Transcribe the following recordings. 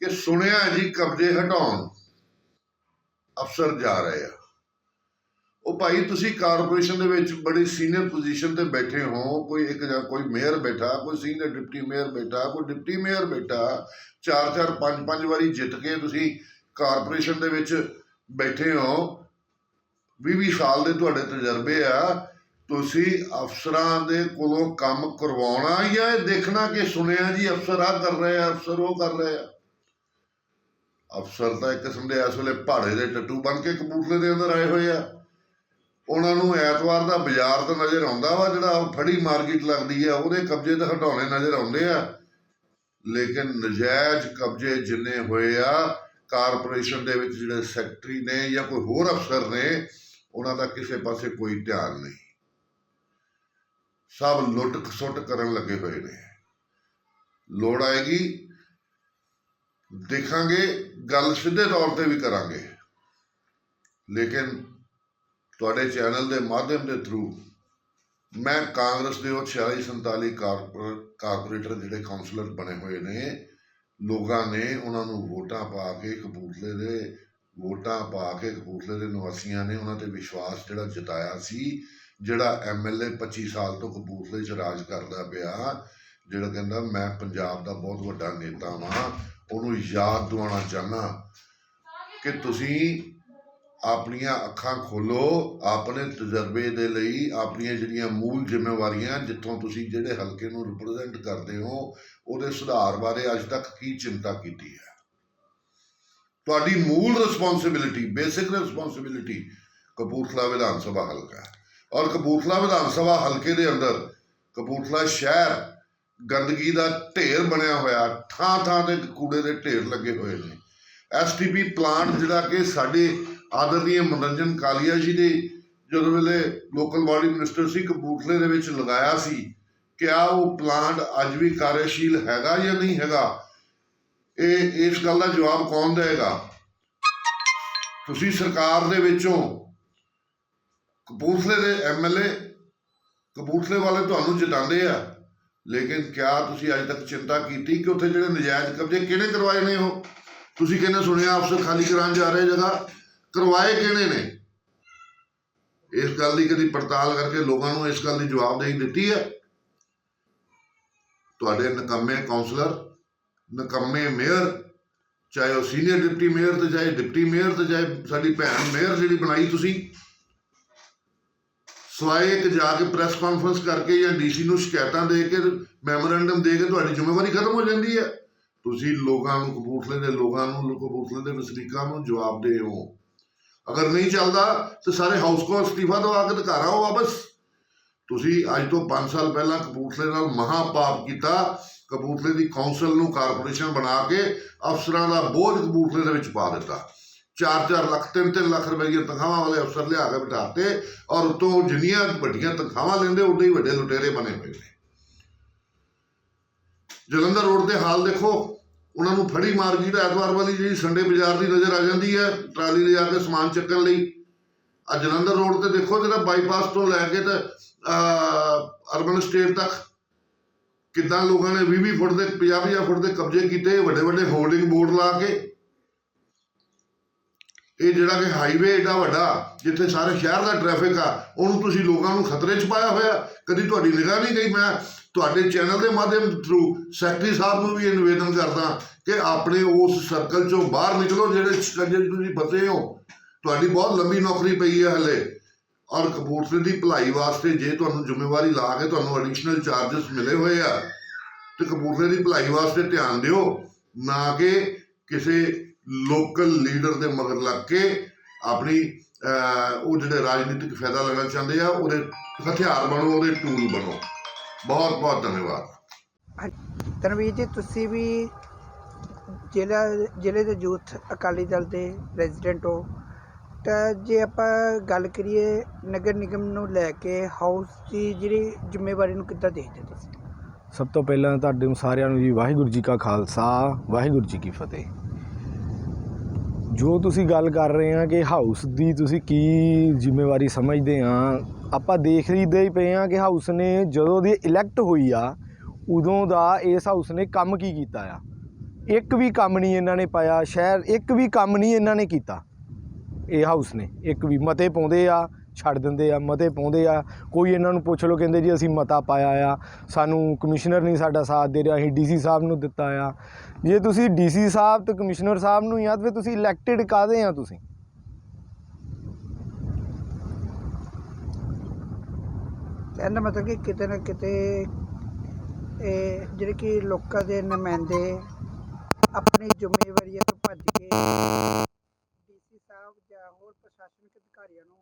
ਕਿ ਸੁਣਿਆ ਜੀ ਕਬਜ਼ੇ ਹਟਾਉਣ। ਅਫਸਰ ਜਾ ਰਹੇ ਆ। ਉਹ ਭਾਈ ਤੁਸੀਂ ਕਾਰਪੋਰੇਸ਼ਨ ਦੇ ਵਿੱਚ ਬੜੀ ਸੀਨੀਅਰ ਪੋਜੀਸ਼ਨ ਤੇ ਬੈਠੇ ਹੋ। ਕੋਈ ਇੱਕ ਜਾਂ ਕੋਈ ਮੇਅਰ ਬੈਠਾ, ਕੋਈ ਸੀਨੀਅਰ ਡਿਪਟੀ ਮੇਅਰ ਬੈਠਾ, ਕੋਈ ਡਿਪਟੀ ਮੇਅਰ ਬੈਠਾ ਚਾਰ ਚਾਰ ਪੰਜ ਪੰਜ ਵਾਰੀ ਜਿੱਤ ਕੇ ਤੁਸੀਂ ਕਾਰਪੋਰੇਸ਼ਨ ਦੇ ਵਿੱਚ ਬੈਠੇ ਹੋ। 20 20 ਸਾਲ ਦੇ ਤੁਹਾਡੇ ਤਜਰਬੇ ਆ, ਤੁਸੀਂ ਅਫਸਰਾਂ ਦੇ ਕੋਲੋਂ ਕੰਮ ਕਰਵਾਉਣਾ ਜਾਂ ਇਹ ਦੇਖਣਾ ਕਿ ਸੁਣਿਆ ਜੀ, ਅਫਸਰ ਆ ਕਰ ਰਹੇ ਆ, ਅਫਸਰ ਉਹ ਕਰ ਰਹੇ ਆ। ਅਫਸਰ ਤਾਂ ਇੱਕ ਕਿਸਮ ਦੇ ਇਸ ਵੇਲੇ ਪਹਾੜੇ ਦੇ ਟੱਟੂ ਬਣ ਕੇ ਕਪੂਰਥਲੇ ਦੇ ਅੰਦਰ ਆਏ ਹੋਏ ਆ। ਉਹਨਾਂ ਨੂੰ ਐਤਵਾਰ ਦਾ ਬਾਜ਼ਾਰ ਤਾਂ ਨਜ਼ਰ ਆਉਂਦਾ ਵਾ, ਜਿਹੜਾ ਫੜੀ ਮਾਰਕੀਟ ਲੱਗਦੀ ਆ, ਉਹਦੇ ਕਬਜ਼ੇ ਤਾਂ ਹਟਾਉਣੇ ਨਜ਼ਰ ਆਉਂਦੇ ਆ। ਲੇਕਿਨ ਨਜਾਇਜ਼ ਕਬਜ਼ੇ ਜਿੰਨੇ ਹੋਏ ਆ, ਕਾਰਪੋਰੇਸ਼ਨ ਦੇ ਵਿੱਚ ਜਿਹੜੇ ਸੈਕਟਰੀ ਨੇ ਜਾਂ ਕੋਈ ਹੋਰ ਅਫਸਰ ਨੇ ਉਹਨਾਂ ਦਾ ਕਿਸੇ ਪਾਸੇ ਕੋਈ ਧਿਆਨ ਨਹੀਂ। ਸਭ ਲੁੱਟ ਖਸੁੱਟ ਕਰਨ ਲੱਗੇ ਹੋਏ ਨੇ। ਲੋੜ ਆਏਗੀ, ਦੇਖਾਂਗੇ, ਗੱਲ ਸਿੱਧੇ ਤੌਰ ਤੇ ਵੀ ਕਰਾਂਗੇ। ਲੇਕਿਨ ਤੁਹਾਡੇ ਚੈਨਲ ਦੇ ਮਾਧਿਅਮ ਦੇ ਥਰੂ ਮੈਂ ਕਾਂਗਰਸ ਦੇ ਉਹ 46 47 ਕਾਰਪੋਰ ਕਾਰਪੋਰੇਟਰ ਜਿਹੜੇ ਕਾਉਂਸਲਰ ਬਣੇ ਹੋਏ ਨੇ, ਲੋਕਾਂ ਨੇ ਉਹਨਾਂ ਨੂੰ ਵੋਟਾਂ ਪਾ ਕੇ ਕਪੂਰਥਲੇ ਦੇ ਵੋਟਾਂ ਪਾ ਕੇ ਕਪੂਰਥਲੇ ਦੇ ਨਿਵਾਸੀਆਂ ਨੇ ਉਹਨਾਂ ਤੇ ਵਿਸ਼ਵਾਸ ਜਿਹੜਾ ਜਤਾਇਆ ਸੀ, ਜਿਹੜਾ ਐਮਐਲਏ 25 ਸਾਲ ਤੋਂ ਕਪੂਰਥਲੇ 'ਚ ਰਾਜ ਕਰਦਾ ਪਿਆ, ਜਿਹੜਾ ਕਹਿੰਦਾ ਮੈਂ ਪੰਜਾਬ ਦਾ ਬਹੁਤ ਵੱਡਾ ਨੇਤਾ ਵਾਂ, ਉਹਨੂੰ ਯਾਦ ਦਿਵਾਉਣਾ ਚਾਹਨਾ ਕਿ ਤੁਸੀਂ ਆਪਣੀਆਂ ਅੱਖਾਂ ਖੋਲੋ, ਆਪਣੇ ਤਜਰਬੇ ਦੇ ਲਈ, ਆਪਣੀਆਂ ਜਿਹੜੀਆਂ ਮੂਲ ਜ਼ਿੰਮੇਵਾਰੀਆਂ ਜਿੱਥੋਂ ਤੁਸੀਂ ਜਿਹੜੇ ਹਲਕੇ ਨੂੰ ਰਿਪਰੈਜ਼ੈਂਟ ਕਰਦੇ ਹੋ, ਉਹਦੇ ਸੁਧਾਰ ਬਾਰੇ ਅੱਜ ਤੱਕ ਕੀ ਚਿੰਤਾ ਕੀਤੀ ਹੈ? ਤੁਹਾਡੀ ਮੂਲ responsibility basic responsibility Kapurthala Vidhan Sabha ਹਲਕਾ ਔਰ ਕਪੂਰਥਲਾ ਵਿਧਾਨ ਸਭਾ ਹਲਕੇ ਦੇ ਅੰਦਰ ਕਪੂਰਥਲਾ ਸ਼ਹਿਰ ਗੰਦਗੀ ਦਾ ਢੇਰ ਬਣਿਆ ਹੋਇਆ, ਥਾਂ ਥਾਂ ਤੇ ਕੂੜੇ ਦੇ ਢੇਰ ਲੱਗੇ ਹੋਏ ਨੇ। ਐਸਟੀਪੀ ਪਲਾਂਟ ਜਿਹੜਾ ਕਿ ਸਾਡੇ ਆਦਰਨੀय ਮਨੋਰੰਜਨ ਕਾਲੀਆ ਜੀ ਦੇ ਜਦੋਂ ਵੇਲੇ ਲੋਕਲ ਬਾਡੀ ਮਿਨਿਸਟਰ ਸੀ, ਕਪੂਰਥਲੇ ਦੇ ਵਿੱਚ ਲਗਾਇਆ ਸੀ ਕਿਆ ਉਹ ਪਲਾਂਟ ਅੱਜ ਵੀ ਕਾਰਜਸ਼ੀਲ ਹੈਗਾ ਜਾਂ ਨਹੀਂ ਹੈਗਾ ਇਹ, ਇਸ ਗੱਲ ਦਾ ਜਵਾਬ ਕੌਣ ਦੇਗਾ ਤੁਸੀਂ ਸਰਕਾਰ ਦੇ ਵਿੱਚੋਂ ਕਪੂਰਥਲੇ ਦੇ ਐਮਐਲਏ ਕਪੂਰਥਲੇ ਵਾਲੇ ਤੁਹਾਨੂੰ ਜਿਤਾਉਂਦੇ ਆ। ਲੇਕਿਨ ਕਿਆ ਤੁਸੀਂ ਅੱਜ ਤੱਕ ਚਿੰਤਾ ਕੀਤੀ ਕਿ ਉੱਥੇ ਜਿਹੜੇ ਨਜਾਇਜ਼ ਕਬਜ਼ੇ ਕਿਹਨੇ ਕਰਵਾਏ ਨੇ ਉਹ? ਤੁਸੀਂ ਕਹਿੰਦੇ ਸੁਣਿਆ, ਅਫਸਰ ਖਾਲੀ ਕਰਾਉਣ ਜਾ ਰਹੇ ਜਗ੍ਹਾ। ਕਰਵਾਏ ਕਿਹਨੇ ਨੇ? ਇਸ ਗੱਲ ਦੀ ਕਦੀ ਪੜਤਾਲ ਕਰਕੇ ਲੋਕਾਂ ਨੂੰ ਇਸ ਗੱਲ ਦੀ ਜਵਾਬਦੇਹੀ ਦਿੱਤੀ ਹੈ? ਤੁਹਾਡੇ ਨਕੰਮੇ ਕਾਉਂਸਲਰ ਨਕੰਮੇ ਮੇਅਰ, ਚਾਹੇ ਉਹ ਸੀਨੀਅਰ ਡਿਪਟੀ ਮੇਅਰ ਤੇ ਚਾਹੇ ਡਿਪਟੀ ਮੇਅਰ ਤੇ ਚਾਹੇ ਸਾਡੀ ਭੈਣ ਮੇਅਰ ਜਿਹੜੀ ਬਣਾਈ ਤੁਸੀਂ, ਸਵਾਏ ਇੱਕ ਜਾ ਕੇ ਪ੍ਰੈਸ ਕਾਨਫਰੰਸ ਕਰਕੇ ਜਾਂ ਡੀਸੀ ਨੂੰ ਸ਼ਿਕਾਇਤਾਂ ਦੇ ਕੇ ਮੈਮੋਰੈਂਡਮ ਦੇ ਕੇ ਤੁਹਾਡੀ ਜ਼ਿੰਮੇਵਾਰੀ ਖਤਮ ਹੋ ਜਾਂਦੀ ਹੈ। ਤੁਸੀਂ ਲੋਕਾਂ ਨੂੰ ਕਪੂਰਥਲੇ ਦੇ ਲੋਕਾਂ ਨੂੰ, ਕਪੂਰਥਲੇ ਦੇ ਵਸਨੀਕਾਂ ਨੂੰ ਜਵਾਬ ਦੇ ਹੋ। ਅਗਰ ਨਹੀਂ ਚੱਲਦਾ ਤੇ ਸਾਰੇ ਹਾਊਸ ਕੋਲ ਅਸਤੀਫਾ ਦਵਾ ਕੇ ਤੇ ਘਰ ਆਓ ਵਾਪਸ। ਤੁਸੀਂ ਅੱਜ ਤੋਂ 5 ਸਾਲ ਪਹਿਲਾਂ ਕਪੂਰਥਲੇ ਨਾਲ ਮਹਾ ਪਾਪ ਕੀਤਾ, ਕਪੂਰਥਲੇ ਦੀ ਕੌਂਸਲ ਨੂੰ ਕਾਰਪੋਰੇਸ਼ਨ ਬਣਾ ਕੇ ਅਫਸਰਾਂ ਦਾ ਬੋਝ ਕਪੂਰਥਲੇ ਦੇ ਵਿੱਚ ਪਾ ਦਿੱਤਾ। 4-4 ਲੱਖ 3-3 ਲੱਖ ਰੁਪਏ ਦੀਆਂ ਤਨਖਾਹਾਂ ਵਾਲੇ ਅਫਸਰ ਲਿਆ ਕੇ ਬਿਠਾਤੇ ਔਰ ਉਤੋਂ ਜਿੰਨੀਆਂ ਵੱਡੀਆਂ ਤਨਖਾਹਾਂ ਲੈਂਦੇ ਉਡੇ ਹੀ ਵੱਡੇ ਲੁਟੇਰੇ ਬਣੇ ਹੋਏ ਨੇ। ਜਲੰਧਰ ਰੋਡ ਤੇ ਹਾਲ ਦੇਖੋ, ਉਹਨਾਂ ਨੂੰ ਫੜੀ ਮਾਰਕੀਟ ਐਤਵਾਰ ਵਾਲੀ ਜਿਹੜੀ ਸੰਡੇ ਬਾਜ਼ਾਰ ਦੀ ਨਜ਼ਰ ਆ ਜਾਂਦੀ ਹੈ, ਟਰਾਲੀ ਲਿਜਾ ਕੇ ਸਮਾਨ ਚੱਕਣ ਲਈ। ਆ ਜਲੰਧਰ ਰੋਡ ਤੇ ਦੇਖੋ ਜਿਹੜਾ ਬਾਈਪਾਸ ਤੋਂ ਲੈ ਕੇ ਤੇ ਅਰਬਨ ਸਟੇਟ ਤੱਕ ਕਿੱਦਾਂ ਲੋਕਾਂ ਨੇ 20-20 ਫੁੱਟ ਦੇ 50-50 ਫੁੱਟ ਦੇ ਕਬਜ਼ੇ ਕੀਤੇ ਵੱਡੇ ਵੱਡੇ ਹੋਲਡਿੰਗ ਬੋਰਡ ਲਾ ਕੇ। ਇਹ ਜਿਹੜਾ ਕਿ ਹਾਈਵੇ ਏਡਾ ਵੱਡਾ, ਜਿੱਥੇ ਸਾਰੇ ਸ਼ਹਿਰ ਦਾ ਟ੍ਰੈਫਿਕ ਆ, ਉਹਨੂੰ ਤੁਸੀਂ ਲੋਕਾਂ ਨੂੰ ਖਤਰੇ 'ਚ ਪਾਇਆ ਹੋਇਆ। ਕਦੀ ਤੁਹਾਡੀ ਨਿਗਾਹ ਨਹੀਂ ਗਈ, ਮੈਂ ਤੁਹਾਡੇ ਚੈਨਲ ਦੇ ਮਾਧਿਅਮ ਥਰੂ ਸੈਕਟਰੀ ਸਾਹਿਬ ਨੂੰ ਵੀ ਇਹ ਨਿਵੇਦਨ ਕਰਦਾ ਕਿ ਆਪਣੇ ਉਸ ਸਰਕਲ 'ਚੋਂ ਬਾਹਰ ਨਿਕਲੋ, ਜਿਹੜੇ ਸ਼ਿਕੰਜੇ ਤੁਸੀਂ ਫਸੇ ਹੋ। ਤੁਹਾਡੀ ਬਹੁਤ ਲੰਬੀ ਨੌਕਰੀ ਪਈ ਹੈ ਹਲੇ। ਔਰ ਕਪੂਰਥਲੇ ਦੀ ਭਲਾਈ ਵਾਸਤੇ ਜੇ ਤੁਹਾਨੂੰ ਜ਼ਿੰਮੇਵਾਰੀ ਲਾ ਕੇ ਤੁਹਾਨੂੰ ਐਡੀਸ਼ਨਲ ਚਾਰजेस ਮਿਲੇ ਹੋਏ ਆ, ਤੇ ਕਪੂਰਥਲੇ ਦੀ ਭਲਾਈ ਵਾਸਤੇ ਧਿਆਨ ਦਿਓ, ਨਾ ਕਿ ਕਿਸੇ ਲੋਕਲ ਲੀਡਰ ਦੇ ਮਗਰ ਲੱਗ ਕੇ ਆਪਣੀ ਉਹ ਜਿਹੜੇ ਰਾਜਨੀਤਿਕ ਫਾਇਦਾ ਲੈਣਾ ਚਾਹੁੰਦੇ ਆ, ਉਹਦੇ ਹਥਿਆਰ ਬਣੋ, ਉਹਦੇ ਟੂਲ ਬਣੋ। ਬਹੁਤ ਬਹੁਤ ਧੰਨਵਾਦ। ਤਨਵੀਰ ਜੀ, ਤੁਸੀਂ ਵੀ ਜ਼ਿਲ੍ਹਾ, ਜ਼ਿਲ੍ਹੇ ਦੇ ਯੂਥ ਅਕਾਲੀ ਦਲ ਦੇ ਪ੍ਰੈਜ਼ੀਡੈਂਟ ਹੋ। ਤਾਂ ਜੇ ਆਪਾਂ ਗੱਲ ਕਰੀਏ ਨਗਰ ਨਿਗਮ ਨੂੰ ਲੈ ਕੇ ਹਾਊਸ ਦੀ ਜਿਹੜੀ ਜ਼ਿੰਮੇਵਾਰੀ ਨੂੰ ਕਿੱਦਾਂ ਦੇਖਦੇ ਤੁਸੀਂ? ਸਭ ਤੋਂ ਪਹਿਲਾਂ ਤੁਹਾਡੇ ਸਾਰਿਆਂ ਨੂੰ ਜੀ ਵਾਹਿਗੁਰੂ ਜੀ ਕਾ ਖਾਲਸਾ, ਵਾਹਿਗੁਰੂ ਜੀ ਕੀ ਫਤਿਹ। ਜੋ ਤੁਸੀਂ ਗੱਲ ਕਰ ਰਹੇ ਆ ਕਿ ਹਾਊਸ ਦੀ ਤੁਸੀਂ ਕੀ ਜ਼ਿੰਮੇਵਾਰੀ ਸਮਝਦੇ ਆ ਆਪਾਂ ਦੇਖਦੇ ਹੀ ਪਏ ਆ ਕਿ ਹਾਊਸ ਨੇ ਜਦੋਂ ਦੀ ਇਲੈਕਟ ਹੋਈ ਆ, ਉਦੋਂ ਦਾ ਇਸ ਹਾਊਸ ਨੇ ਕੰਮ ਕੀ ਕੀਤਾ ਆ? ਇੱਕ ਵੀ ਕੰਮ ਨਹੀਂ ਇਹਨਾਂ ਨੇ ਪਾਇਆ, ਸ਼ਹਿਰ ਇੱਕ ਵੀ ਕੰਮ ਨਹੀਂ ਇਹਨਾਂ ਨੇ ਕੀਤਾ। ਇਹ ਹਾਊਸ ਨੇ। ਇੱਕ ਵੀ ਮਤੇ ਪਾਉਂਦੇ ਆ, ਛੱਡ ਦਿੰਦੇ ਆ, ਮਤੇ ਪਾਉਂਦੇ ਆ। ਕੋਈ ਇਹਨਾਂ ਨੂੰ ਪੁੱਛ ਲਓ, ਕਹਿੰਦੇ ਜੀ ਅਸੀਂ ਮਤਾ ਪਾਇਆ ਆ। ਸਾਨੂੰ ਕਮਿਸ਼ਨਰ ਨਹੀਂ ਸਾਡਾ ਸਾਥ ਦੇ ਰਿਹਾ, ਅਸੀਂ ਡੀਸੀ ਸਾਹਿਬ ਨੂੰ ਦਿੱਤਾ ਆ। ਜੇ ਤੁਸੀਂ ਡੀਸੀ ਸਾਹਿਬ ਤੇ ਕਮਿਸ਼ਨਰ ਸਾਹਿਬ ਨੂੰ ਯਾਦ, ਫਿਰ ਤੁਸੀਂ ਇਲੈਕਟਿਡ ਕਾਦੇ ਆ ਤੁਸੀਂ? ਕਹਿੰਦਾ ਮਤਲਬ ਕਿ ਕਿਤੇ ਨਾ ਕਿਤੇ ਇਹ ਜਿਹੜੇ ਕਿ ਲੋਕਾਂ ਦੇ ਨੁਮਾਇੰਦੇ ਆਪਣੀ ਜ਼ਿੰਮੇਵਾਰੀਆਂ ਤੋਂ ਭੱਜ ਕੇ ਸਾਹਿਬ ਹੋਰ ਪ੍ਰਸ਼ਾਸਨਿਕ ਅਧਿਕਾਰੀਆਂ ਨੂੰ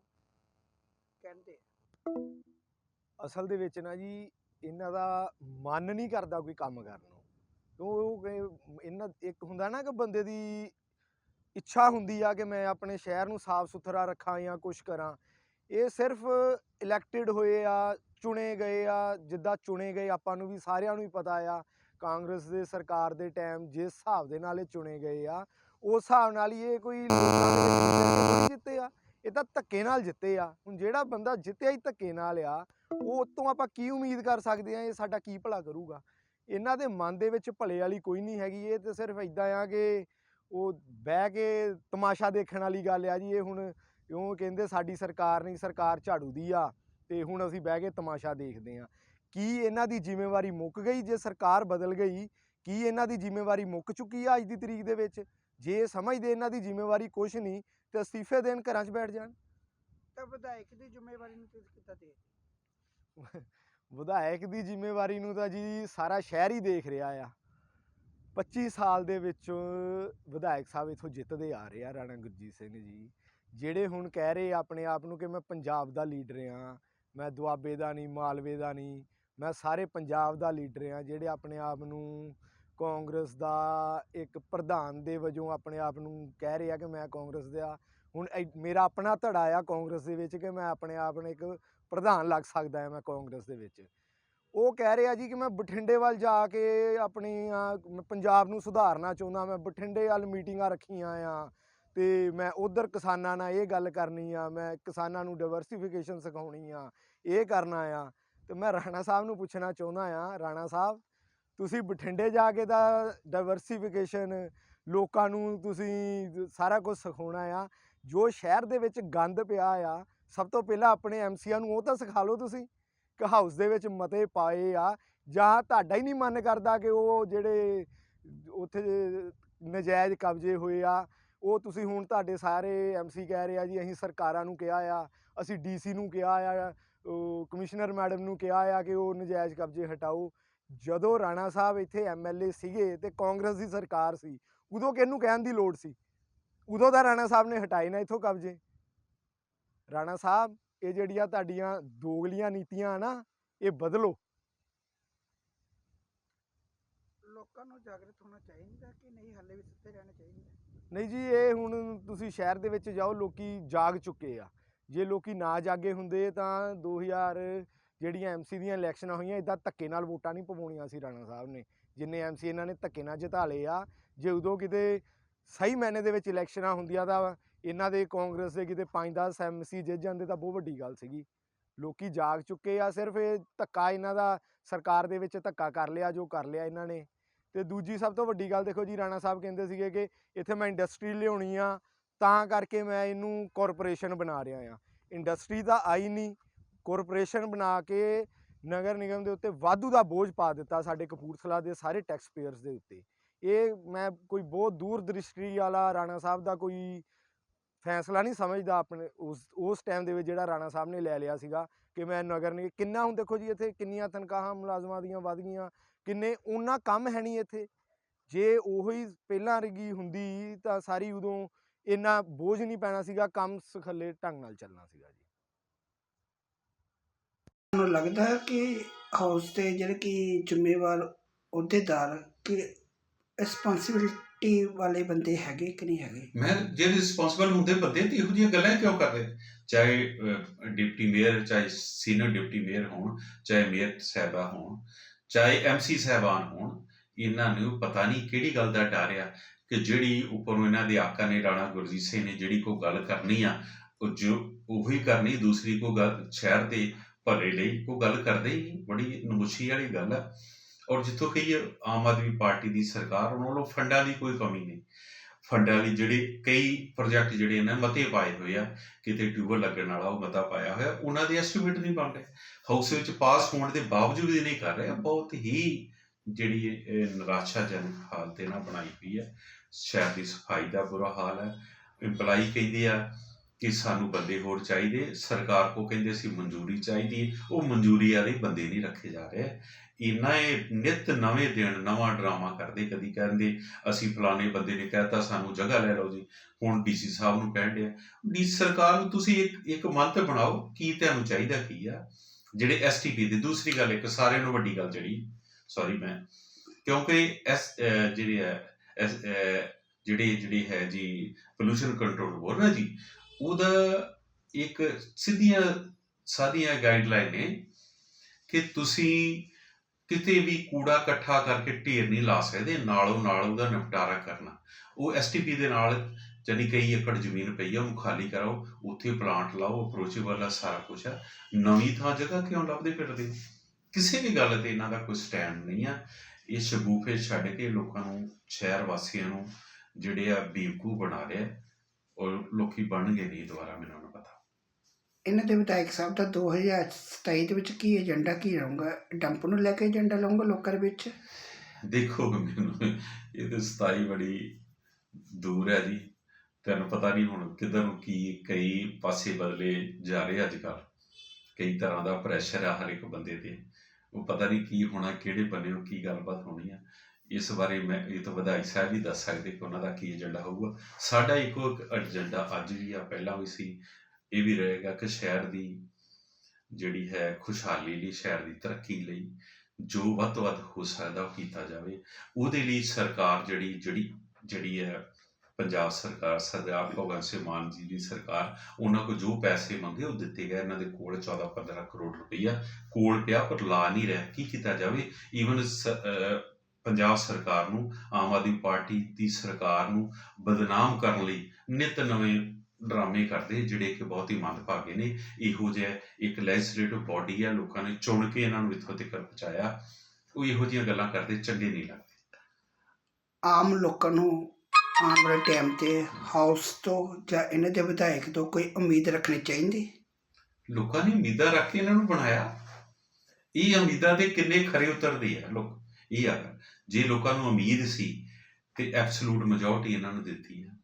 ਕਹਿੰਦੇ ਆ। ਅਸਲ ਦੇ ਵਿੱਚ ਨਾ ਜੀ, ਇਹਨਾਂ ਦਾ ਮਨ ਨਹੀਂ ਕਰਦਾ ਕੋਈ ਕੰਮ ਕਰਨ ਨੂੰ। ਉਹ ਇਹਨਾਂ ਇੱਕ ਹੁੰਦਾ ਨਾ ਕਿ ਬੰਦੇ ਦੀ ਇੱਛਾ ਹੁੰਦੀ ਆ ਕਿ ਮੈਂ ਆਪਣੇ ਸ਼ਹਿਰ ਨੂੰ ਸਾਫ਼ ਸੁਥਰਾ ਰੱਖਾਂ ਜਾਂ ਕੁਝ ਕਰਾਂ। ਇਹ ਸਿਰਫ ਇਲੈਕਟਿਡ ਹੋਏ ਆ, ਚੁਣੇ ਗਏ ਆ, ਜਿੱਦਾਂ ਚੁਣੇ ਗਏ ਆਪਾਂ ਨੂੰ ਵੀ ਸਾਰਿਆਂ ਨੂੰ ਹੀ ਪਤਾ ਆ। ਕਾਂਗਰਸ ਦੇ ਸਰਕਾਰ ਦੇ ਟਾਈਮ ਜਿਸ ਹਿਸਾਬ ਦੇ ਨਾਲ ਇਹ ਚੁਣੇ ਗਏ ਆ ਉਸ ਹਿਸਾਬ ਨਾਲ ਹੀ ਇਹ ਕੋਈ ਲੋਕਾਂ ਦੇ ਜਿੱਤੇ ਆ। ਇਹ ਤਾਂ ਧੱਕੇ ਨਾਲ ਜਿੱਤੇ ਆ। ਹੁਣ ਜਿਹੜਾ ਬੰਦਾ ਜਿੱਤਿਆ ਹੀ ਧੱਕੇ ਨਾਲ ਆ, ਉਹ ਤੋਂ ਆਪਾਂ ਕੀ ਉਮੀਦ ਕਰ ਸਕਦੇ ਆ, ਇਹ ਸਾਡਾ ਕੀ ਭਲਾ ਕਰੂਗਾ? ਇਹਨਾਂ ਦੇ ਮਨ ਦੇ ਵਿੱਚ ਭਲੇ ਵਾਲੀ ਕੋਈ ਨਹੀਂ ਹੈਗੀ। ਇਹ ਤੇ ਸਿਰਫ ਇਦਾਂ ਆ ਕਿ ਉਹ ਬਹਿ ਕੇ ਤਮਾਸ਼ਾ ਦੇਖਣ ਵਾਲੀ ਗੱਲ ਆ ਜੀ। ਇਹ ਹੁਣ ਕਿਉਂ ਕਹਿੰਦੇ ਸਾਡੀ ਸਰਕਾਰ ਨਹੀਂ, ਸਰਕਾਰ ਝਾੜੂ ਦੀ ਆ ਤੇ ਹੁਣ ਅਸੀਂ ਬਹਿ ਕੇ ਤਮਾਸ਼ਾ ਦੇਖਦੇ ਆ। ਕੀ ਇਹਨਾਂ ਦੀ ਜ਼ਿੰਮੇਵਾਰੀ ਮੁੱਕ ਗਈ? ਜੇ ਸਰਕਾਰ ਬਦਲ ਗਈ, ਕੀ ਇਹਨਾਂ ਦੀ ਜ਼ਿੰਮੇਵਾਰੀ ਮੁੱਕ ਚੁੱਕੀ ਆ ਅੱਜ ਦੀ ਤਰੀਕ ਦੇ ਵਿੱਚ? ਜੇ ਸਮਝਦੇ ਇਹਨਾਂ ਦੀ ਜ਼ਿੰਮੇਵਾਰੀ ਕੁਝ ਨਹੀਂ ਤੇ ਅਸਤੀਫੇ ਦੇਣ ਘਰਾਂ 'ਚ ਬੈਠ ਜਾਣ। ਤਾਂ ਵਿਧਾਇਕ ਦੀ ਜ਼ਿੰਮੇਵਾਰੀ ਨੂੰ ਤੁਸੀਂ ਕਿੱਦਾਂ ਦੇ ਵਿਧਾਇਕ ਦੀ ਜ਼ਿੰਮੇਵਾਰੀ ਨੂੰ ਤਾਂ ਜੀ ਸਾਰਾ ਸ਼ਹਿਰ ਹੀ ਦੇਖ ਰਿਹਾ ਆ। 25 ਸਾਲ ਦੇ ਵਿੱਚ ਵਿਧਾਇਕ ਸਾਹਿਬ ਇਥੋਂ ਜਿੱਤਦੇ ਆ ਰਹੇ ਆ ਰਾਣਾ ਗੁਰਜੀਤ ਸਿੰਘ ਜੀ। ਜਿਹੜੇ ਹੁਣ ਕਹਿ ਰਹੇ ਆਪਣੇ ਆਪ ਨੂੰ ਕਿ ਮੈਂ ਪੰਜਾਬ ਦਾ ਲੀਡਰ ਆ ਮੈਂ ਦੁਆਬੇ ਦਾ ਨਹੀਂ ਮਾਲਵੇ ਦਾ ਨਹੀਂ ਮੈਂ ਸਾਰੇ ਪੰਜਾਬ ਦਾ ਲੀਡਰ ਆ ਜਿਹੜੇ ਆਪਣੇ ਆਪ ਨੂੰ ਕਾਂਗਰਸ ਦਾ ਇੱਕ ਪ੍ਰਧਾਨ ਦੇ ਵਜੋਂ ਆਪਣੇ ਆਪ ਨੂੰ ਕਹਿ ਰਿਹਾ ਕਿ ਮੈਂ ਕਾਂਗਰਸ ਦਾ ਹੁਣ ਐ- ਮੇਰਾ ਆਪਣਾ ਧੜਾ ਆ ਕਾਂਗਰਸ ਦੇ ਵਿੱਚ ਕਿ ਮੈਂ ਆਪਣੇ ਆਪ ਨੂੰ ਇੱਕ ਪ੍ਰਧਾਨ ਲੱਗ ਸਕਦਾ ਹਾਂ ਮੈਂ ਕਾਂਗਰਸ ਦੇ ਵਿੱਚ। ਉਹ ਕਹਿ ਰਿਹਾ ਜੀ ਕਿ ਮੈਂ ਬਠਿੰਡੇ ਵੱਲ ਜਾ ਕੇ ਆਪਣੀ ਪੰਜਾਬ ਨੂੰ ਸੁਧਾਰਨਾ ਚਾਹੁੰਦਾ, ਮੈਂ ਬਠਿੰਡੇ ਵੱਲ ਮੀਟਿੰਗਾਂ ਰੱਖੀਆਂ ਆ ਤੇ ਮੈਂ ਉਧਰ ਕਿਸਾਨਾਂ ਨਾਲ ਇਹ ਗੱਲ ਕਰਨੀ ਆ, ਮੈਂ ਕਿਸਾਨਾਂ ਨੂੰ ਡਾਈਵਰਸਿਫਿਕੇਸ਼ਨ ਸਿਖਾਉਣੀ ਆ, ਇਹ ਕਰਨਾ ਆ। ਤੇ ਮੈਂ ਰਾਣਾ ਸਾਹਿਬ ਨੂੰ ਪੁੱਛਣਾ ਚਾਹੁੰਦਾ ਆ, ਰਾਣਾ ਸਾਹਿਬ? ਤੁਸੀਂ ਬਠਿੰਡੇ ਜਾ ਕੇ ਤਾਂ ਡਾਇਵਰਸੀਫਿਕੇਸ਼ਨ ਲੋਕਾਂ ਨੂੰ ਤੁਸੀਂ ਸਾਰਾ ਕੁਝ ਸਿਖਾਉਣਾ ਆ, ਜੋ ਸ਼ਹਿਰ ਦੇ ਵਿੱਚ ਗੰਦ ਪਿਆ ਆ, ਸਭ ਤੋਂ ਪਹਿਲਾਂ ਆਪਣੇ ਐਮਸੀਆਂ ਨੂੰ ਉਹ ਤਾਂ ਸਿਖਾ ਲਓ ਤੁਸੀਂ, ਕਿ ਹਾਊਸ ਦੇ ਵਿੱਚ ਮਤੇ ਪਾਏ ਆ, ਜਾਂ ਤੁਹਾਡਾ ਹੀ ਨਹੀਂ ਮਨ ਕਰਦਾ ਕਿ ਉਹ ਜਿਹੜੇ ਉੱਥੇ ਨਜਾਇਜ਼ ਕਬਜ਼ੇ ਹੋਏ ਆ, ਉਹ ਤੁਸੀਂ ਹੁਣ ਤੁਹਾਡੇ ਸਾਰੇ ਐਮਸੀ ਕਹਿ ਰਹੇ ਆ ਜੀ, ਅਸੀਂ ਸਰਕਾਰਾਂ ਨੂੰ ਕਿਹਾ ਆ, ਅਸੀਂ ਡੀਸੀ ਨੂੰ ਕਿਹਾ ਆ ਕਮਿਸ਼ਨਰ ਮੈਡਮ ਨੂੰ ਕਿਹਾ ਆ ਕਿ ਉਹ ਨਜਾਇਜ਼ ਕਬਜ਼ੇ ਹਟਾਓ ਜਦੋਂ ਰਾਣਾ ਸਾਹਿਬ ਇੱਥੇ ਐਮਐਲਏ ਸੀਗੇ ਤੇ ਕਾਂਗਰਸ ਦੀ ਸਰਕਾਰ ਸੀ ਉਦੋਂ ਕਿਹਨੂੰ ਕਹਿਣ ਦੀ ਲੋੜ ਸੀ? ਉਦੋਂ ਦਾ ਰਾਣਾ ਸਾਹਿਬ ਨੇ ਹਟਾਏ ਨਾ ਇੱਥੋਂ ਕਬਜ਼ੇ। ਰਾਣਾ ਸਾਹਿਬ ਇਹ ਜਿਹੜੀਆਂ ਤੁਹਾਡੀਆਂ ਦੋਗਲੀਆਂ ਨੀਤੀਆਂ ਨਾ ਇਹ ਬਦਲੋ। ਲੋਕਾਂ ਨੂੰ ਜਾਗਰਤ ਹੋਣਾ ਚਾਹੀਦਾ ਕਿ ਨਹੀਂ? ਹੱਲੇ ਵੀ ਸੁੱਤੇ ਰਹਿਣਾ ਚਾਹੀਦਾ। ਨਹੀਂ ਜੀ ਇਹ ਹੁਣ ਤੁਸੀਂ ਸ਼ਹਿਰ ਦੇ ਵਿੱਚ ਜਾਓ ਲੋਕੀ ਜਾਗ ਚੁੱਕੇ ਆ। ਜੇ ਲੋਕੀ ਨਾ ਜਾਗੇ ਹੁੰਦੇ ਤਾਂ 2000 ਜਿਹੜੀਆਂ ਐਮਸੀ ਦੀਆਂ ਇਲੈਕਸ਼ਨਾਂ ਹੋਈਆਂ ਇਦਾਂ ਧੱਕੇ ਨਾਲ ਵੋਟਾਂ ਨਹੀਂ ਪਵਾਉਣੀਆਂ ਸੀ ਰਾਣਾ ਸਾਹਿਬ ਨੇ। ਜਿੰਨੇ ਐਮਸੀ ਇਹਨਾਂ ਨੇ ਧੱਕੇ ਨਾਲ ਜਿਤਾ ਲਏ ਆ, ਜੇ ਉਦੋਂ ਕਿਤੇ ਸਹੀ ਮੈਨੇ ਦੇ ਵਿੱਚ ਇਲੈਕਸ਼ਨਾਂ ਹੁੰਦੀਆਂ ਤਾਂ ਇਹਨਾਂ ਦੇ ਕਾਂਗਰਸ ਦੇ ਕਿਤੇ 5-10 ਐਮਸੀ ਜਿੱਤ ਜਾਂਦੇ ਤਾਂ ਬਹੁਤ ਵੱਡੀ ਗੱਲ ਸੀਗੀ। ਲੋਕੀ ਜਾਗ ਚੁੱਕੇ ਆ, ਸਿਰਫ ਇਹ ਧੱਕਾ ਇਹਨਾਂ ਦਾ ਸਰਕਾਰ ਦੇ ਵਿੱਚ ਧੱਕਾ ਕਰ ਲਿਆ, ਜੋ ਕਰ ਲਿਆ ਇਹਨਾਂ ਨੇ। ਤੇ ਦੂਜੀ ਸਭ ਤੋਂ ਵੱਡੀ ਗੱਲ ਦੇਖੋ ਜੀ, ਰਾਣਾ ਸਾਹਿਬ ਕਹਿੰਦੇ ਸੀਗੇ ਕਿ ਇੱਥੇ ਮੈਂ ਇੰਡਸਟਰੀ ਲਿਆਉਣੀ ਆ, ਤਾਂ ਕਰਕੇ ਮੈਂ ਇਹਨੂੰ ਕਾਰਪੋਰੇਸ਼ਨ ਬਣਾ ਰਿਹਾ ਆ। ਇੰਡਸਟਰੀ ਤਾਂ ਆਈ ਨਹੀਂ ਕਾਰਪੋਰੇਸ਼ਨ ਬਣਾ ਕੇ ਨਗਰ ਨਿਗਮ ਦੇ ਉੱਤੇ ਵਾਧੂ ਦਾ ਬੋਝ ਪਾ ਦਿੱਤਾ ਸਾਡੇ ਕਪੂਰਥਲਾ ਦੇ ਸਾਰੇ ਟੈਕਸ ਪੇਅਰਸ ਦੇ ਉੱਤੇ। ਇਹ ਮੈਂ ਕੋਈ ਬਹੁਤ ਦੂਰ ਦ੍ਰਿਸ਼ਟੀ ਵਾਲਾ ਰਾਣਾ ਸਾਹਿਬ ਦਾ ਕੋਈ ਫੈਸਲਾ ਨਹੀਂ ਸਮਝਦਾ ਆਪਣੇ ਉਸ ਉਸ ਟਾਈਮ ਦੇ ਵਿੱਚ ਜਿਹੜਾ ਰਾਣਾ ਸਾਹਿਬ ਨੇ ਲੈ ਲਿਆ ਸੀਗਾ ਕਿ ਮੈਂ ਨਗਰ ਨਿਗਮ ਕਿੰਨਾ ਹੁਣ ਦੇਖੋ ਜੀ ਇੱਥੇ ਕਿੰਨੀਆਂ ਤਨਖਾਹਾਂ, ਮੁਲਾਜ਼ਮਾਂ ਦੀਆਂ ਵਧ ਗਈਆਂ ਕਿੰਨੇ ਉਹਨਾਂ ਕੰਮ ਹੈ ਨਹੀਂ ਇੱਥੇ। ਜੇ ਉਹੀ ਪਹਿਲਾਂ ਰਗੀ ਹੁੰਦੀ ਤਾਂ ਸਾਰੀ ਉਦੋਂ ਇੰਨਾ ਬੋਝ ਨਹੀਂ ਪੈਣਾ ਸੀਗਾ, ਕੰਮ ਸਖੱਲੇ ਢੰਗ ਨਾਲ ਚੱਲਣਾ ਸੀਗਾ ਜੀ। ਤੁਹਾਨੂੰ ਲੱਗਦਾ ਹੈ ਕਿ ਹਾਊਸ ਦੇ ਜਿਹੜੇ ਕਿ ਜ਼ਿੰਮੇਵਾਰ ਅਹੁਦੇਦਾਰ ਕਿ ਰਿਸਪਾਂਸਿਬਿਲਟੀ ਵਾਲੇ ਬੰਦੇ ਹੈਗੇ ਕਿ ਨਹੀਂ ਹੈਗੇ? ਮੈਂ ਜੇ ਰਿਸਪੌਂਸਿਬਲ ਹੁੰਦੇ ਬੰਦੇ ਤੇ ਇਹੋ ਜਿਹੀਆਂ ਗੱਲਾਂ ਕਿਉਂ ਕਰਦੇ ਚਾਹੇ ਡਿਪਟੀ ਮੇਅਰ, ਚਾਹੇ ਸੀਨੀਅਰ ਡਿਪਟੀ ਮੇਅਰ ਹੋਣ, ਚਾਹੇ ਮੇਅਰ ਸਾਹਿਬਾ ਹੋਣ, ਚਾਹੇ ਐਮਸੀ ਸਾਹਿਬਾਨ ਹੋਣ, ਇਹਨਾਂ ਨੂੰ ਪਤਾ ਨਹੀਂ ਕਿਹੜੀ ਗੱਲ ਦਾ ਡਰ ਆ ਕਿ ਜਿਹੜੀ ਉੱਪਰੋਂ ਇਹਨਾਂ ਦੇ ਆਕਾ ਨੇ ਰਾਣਾ ਗੁਰਜੀਤ ਸਿੰਘ ਨੇ ਜਿਹੜੀ ਕੋਈ ਗੱਲ ਕਰਨੀ ਆ, ਉਹ ਜੋ ਉਹੀ ਕਰਨੀ, ਦੂਸਰੀ ਕੋਈ ਗੱਲ ਸ਼ਹਿਰ ਦੇ ਭਲੇ ਲਈ ਉਹ ਗੱਲ ਕਰਦੇ ਹੀ ਬੜੀ ਨਮੁਸ਼ੀ ਵਾਲੀ ਗੱਲ ਹੈ ਔਰ ਜਿੱਥੋਂ ਕਈ ਆਮ ਆਦਮੀ ਪਾਰਟੀ ਦੀ ਸਰਕਾਰ, ਉਹਨਾਂ ਵੱਲੋਂ ਫੰਡਾਂ ਦੀ ਕੋਈ ਕਮੀ ਨਹੀਂ। ਫੰਡਾਂ ਲਈ ਜਿਹੜੇ ਕਈ ਪ੍ਰੋਜੈਕਟ ਜਿਹੜੇ ਇਹਨਾਂ ਮਤੇ ਪਾਏ ਹੋਏ ਆ, ਕਿਤੇ ਟਿਊਬਲ ਲੱਗਣ ਵਾਲਾ ਉਹ ਮਤਾ ਪਾਇਆ ਹੋਇਆ, ਉਹਨਾਂ ਦੇ ਐਸਟੀਮੇਟ ਨਹੀਂ ਬਣ ਰਹੇ। ਹਾਊਸ ਵਿੱਚ ਪਾਸ ਹੋਣ ਦੇ ਬਾਵਜੂਦ ਇਹ ਨਹੀਂ ਕਰ ਰਹੇ, ਬਹੁਤ ਹੀ ਜਿਹੜੀ ਨਿਰਾਸ਼ਾਜਨਕ ਹਾਲਤ ਇਹਨਾਂ ਬਣਾਈ ਹੋਈ ਹੈ ਸ਼ਹਿਰ ਦੀ ਸਫ਼ਾਈ ਦਾ ਬੁਰਾ ਹਾਲ ਹੈ ਇੰਪਲਾਈ ਕਹਿੰਦੇ ਆ ਕਿ ਸਾਨੂੰ ਬੰਦੇ ਹੋਰ ਚਾਹੀਦੇ, ਸਰਕਾਰ ਕੋ ਕਹਿੰਦੇ ਸੀ ਮਨਜ਼ੂਰੀ ਚਾਹੀਦੀ ਉਹ ਮਨਜ਼ੂਰੀ ਵਾਲੇ ਬੰਦੇ ਨਹੀਂ ਰੱਖੇ ਜਾ ਰਹੇ। ਇੰਨਾ ਇਹ ਨਿਤ ਨਵੇਂ ਦਿਨ, ਨਵਾਂ ਡਰਾਮਾ ਕਰਦੇ, ਕਦੀ ਕਹਿੰਦੇ ਅਸੀਂ ਫਲਾਣੇ ਬੰਦੇ ਨੇ ਕਹਿਤਾ ਸਾਨੂੰ ਜਗ੍ਹਾ ਲੈ ਲਓ ਜੀ। ਹੁਣ ਡੀਸੀ ਸਾਹਿਬ ਨੂੰ ਕਹਿਣ ਡਿਆ, ਡੀ ਸਰਕਾਰ ਨੂੰ ਤੁਸੀਂ ਇੱਕ ਇੱਕ ਮੰਤ ਬਣਾਓ, ਕੀ ਤੁਹਾਨੂੰ ਚਾਹੀਦਾ ਕੀ ਆ? ਜਿਹੜੇ ਐਸਟੀਪੀ ਦੇ, ਦੂਸਰੀ ਗੱਲ ਇੱਕ, ਸਾਰਿਆਂ ਨੂੰ ਵੱਡੀ ਗੱਲ ਜਿਹੜੀ ਸੌਰੀ ਮੈਂ, ਕਿਉਂਕਿ ਐਸ ਜਿਹੜੇ ਹੈ ਐਸ ਜਿਹੜੇ, ਜਿਹੜੀ ਹੈ ਜੀ ਪੋਲੂਸ਼ਨ ਕੰਟਰੋਲ ਬੋਰਡ ਨਾ ਜੀ ਉਹਦਾ ਇੱਕ ਸਿੱਧੀਆਂ ਸਾਦੀਆਂ ਗਾਈਡਲਾਈਨ ਨੇ ਕਿ ਤੁਸੀਂ ਕਿਤੇ ਵੀ ਕੂੜਾ ਇਕੱਠਾ ਕਰਕੇ ਢੇਰ ਨਹੀਂ ਲਾ ਸਕਦੇ, ਨਾਲੋਂ ਨਾਲ ਉਹਦਾ ਨਿਪਟਾਰਾ ਕਰਨਾ। ਉਹ ਐਸਟੀਪੀ ਦੇ ਨਾਲ ਜਾਨੀ ਕਈ ਏਕੜ ਜ਼ਮੀਨ ਪਈ ਆ, ਉਹਨੂੰ ਖਾਲੀ ਕਰਾਓ, ਉੱਥੇ ਪਲਾਂਟ ਲਾਓ ਅਪਰੋਚੇਬਲ ਆ, ਸਾਰਾ ਕੁਝ ਆ। ਨਵੀਂ ਥਾਂ ਜਗ੍ਹਾ ਕਿਉਂ ਲੱਭਦੇ ਫਿਰਦੇ? ਕਿਸੇ ਵੀ ਗੱਲ ਤੇ ਇਹਨਾਂ ਦਾ ਕੋਈ ਸਟੈਂਡ ਨਹੀਂ ਆ। ਇਹ ਸ਼ਗੂਫੇ ਛੱਡ ਕੇ ਲੋਕਾਂ ਨੂੰ, ਸ਼ਹਿਰ ਵਾਸੀਆਂ ਨੂੰ ਜਿਹੜੇ ਆ ਬੇਵਕੂ ਬਣਾ ਰਿਹਾ। ਔਰ ਲੋਕੀ ਬਣਨਗੇ ਨਹੀਂ ਦੁਬਾਰਾ ਮੈਨੂੰ ਨਹੀਂ ਪਤਾ। ਇਹਨਾਂ ਦੇ ਵਿਧਾਇਕ ਸਾਹਿਬ ਦਾ 2027 ਦੇ ਵਿੱਚ ਕੀ ਏਜੰਡਾ ਕੀ ਰਹੂਗਾ? ਡੰਪ ਨੂੰ ਲੈ ਕੇ ਏਜੰਡਾ ਲਾਉਂਗਾ ਲੋਕਾਂ ਦੇ ਵਿੱਚ? ਦੇਖੋ ਮੈਨੂੰ ਇਹ ਤੇ ਸਤਾਈ ਬੜੀ ਦੂਰ ਹੈ ਜੀ। ਤੈਨੂੰ ਪਤਾ ਨਹੀਂ ਹੁਣ ਕਿੱਧਰ ਨੂੰ ਕੀ ਕਈ ਪਾਸੇ ਬਦਲੇ ਜਾ ਰਹੇ ਅੱਜ ਕੱਲ ਕਈ ਤਰ੍ਹਾਂ ਦਾ ਪ੍ਰੈਸ਼ਰ ਆ ਹਰ ਇੱਕ ਬੰਦੇ ਤੇ। ਉਹ ਪਤਾ ਨਹੀਂ ਕੀ ਹੋਣਾ ਕਿਹੜੇ ਬੰਨੇ ਉਹ ਕੀ ਗੱਲਬਾਤ ਹੋਣੀ ਆ। ਇਸ ਬਾਰੇ ਮੈਂ ਇਹ ਤਾਂ ਵਧਾਈ ਸਾਹਿਬ ਵੀ ਦੱਸ ਸਕਦੇ ਕਿ ਉਹਨਾਂ ਦਾ ਕੀ ਏਜੰਡਾ ਹੋਊਗਾ। ਸਾਡਾ ਇੱਕੋ ਇੱਕ ਏਜੰਡਾ ਅੱਜ ਵੀ ਆ ਪਹਿਲਾਂ ਵੀ ਸੀ, ਇਹ ਵੀ ਰਹੇਗਾ ਕਿ ਸ਼ਹਿਰ ਦੀ ਜਿਹੜੀ ਹੈ ਖੁਸ਼ਹਾਲੀ ਲਈ, ਸ਼ਹਿਰ ਦੀ ਤਰੱਕੀ ਲਈ ਜੋ ਵੱਧ ਤੋਂ ਵੱਧ ਹੋ ਸਕਦਾ ਉਹ ਕੀਤਾ ਜਾਵੇ। ਉਹਦੇ ਲਈ ਸਰਕਾਰ ਜਿਹੜੀ ਜਿਹੜੀ ਜਿਹੜੀ ਹੈ ਪੰਜਾਬ ਸਰਕਾਰ, ਸਰਦਾਰ ਭਗਵੰਤ ਸਿੰਘ ਮਾਨ ਜੀ ਦੀ ਸਰਕਾਰ, ਉਹਨਾਂ ਕੋਲ ਜੋ ਪੈਸੇ ਮੰਗੇ ਉਹ ਦਿੱਤੇ ਗਏ। ਇਹਨਾਂ ਦੇ ਕੋਲ 14 15 ਕਰੋੜ ਰੁਪਈਆ, ਕੋਲ ਪਿਆ, ਪਰ ਲਾ ਨਹੀਂ ਰਿਹਾ। ਕੀ ਕੀਤਾ ਜਾਵੇ? ਈਵਨ ਪੰਜਾਬ ਸਰਕਾਰ ਨੂੰ ਆਮ ਆਦਮੀ ਪਾਰਟੀ ਦੀ ਸਰਕਾਰ ਨੂੰ ਬਦਨਾਮ ਕਰਨ ਲਈ ਨਿਤ ਨਵੇਂ ਡਰਾਮੇ ਕਰਦੇ ਜਿਹੜੇ ਕਿ ਬਹੁਤ ਹੀ ਮੰਦਭਾਗੇ ਨੇ। ਇਹੋ ਜਿਹਾ ਇੱਕ ਲੈਜਿਸਲੇਟਿਵ ਬਾਡੀ ਆ ਲੋਕਾਂ ਨੇ ਚੁਣ ਕੇ ਇਹਨਾਂ ਨੂੰ ਇੱਥੋਂ ਤੱਕ ਪਹੁੰਚਾਇਆ। ਉਹ ਇਹੋ ਜਿਹੀਆਂ ਗੱਲਾਂ ਕਰਦੇ ਚੰਗੇ ਨਹੀਂ ਲੱਗਦੇ। ਆਮ ਲੋਕਾਂ ਨੂੰ ਆਉਣ ਵਾਲੇ ਟਾਈਮ ਤੇ ਹਾਊਸ ਤੋਂ ਜਾਂ ਇਹਨਾਂ ਦੇ ਵਿਧਾਇਕ ਤੋਂ ਕੋਈ ਉਮੀਦ ਰੱਖਣੀ ਚਾਹੀਦੀ? ਲੋਕਾਂ ਨੇ ਉਮੀਦਾਂ ਰੱਖ ਕੇ ਇਹਨਾਂ ਨੂੰ ਬਣਾਇਆ। ਇਹ ਉਮੀਦਾਂ ਦੇ ਕਿੰਨੇ ਖਰੇ ਉਤਰਦੇ ਆ ਲੋਕ। ਇਹ ਆ ਜੇ ਲੋਕਾਂ ਨੂੰ ਉਮੀਦ ਸੀ ਤੇ ਐਬਸੋਲੂਟ ਮੈਜੋਰਟੀ ਇਹਨਾਂ ਨੂੰ ਦਿੱਤੀ ਆ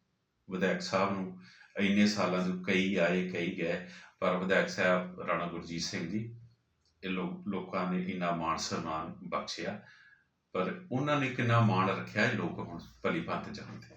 ਵਿਧਾਇਕ ਸਾਹਿਬ ਨੂੰ ਇੰਨੇ ਸਾਲਾਂ ਤੋਂ ਕਈ ਆਏ ਕਈ ਗਏ, ਪਰ ਵਿਧਾਇਕ ਸਾਹਿਬ ਰਾਣਾ ਗੁਰਜੀਤ ਸਿੰਘ ਜੀ, ਇਹ ਲੋਕ ਲੋਕਾਂ ਨੇ ਇੰਨਾ ਮਾਣ ਸਨਮਾਨ ਬਖਸ਼ਿਆ, ਪਰ ਉਹਨਾਂ ਨੇ ਕਿੰਨਾ ਮਾਣ ਰੱਖਿਆ, ਇਹ ਲੋਕ ਹੁਣ ਭਲੀ ਭਾਂਤ ਜਾਣਦੇ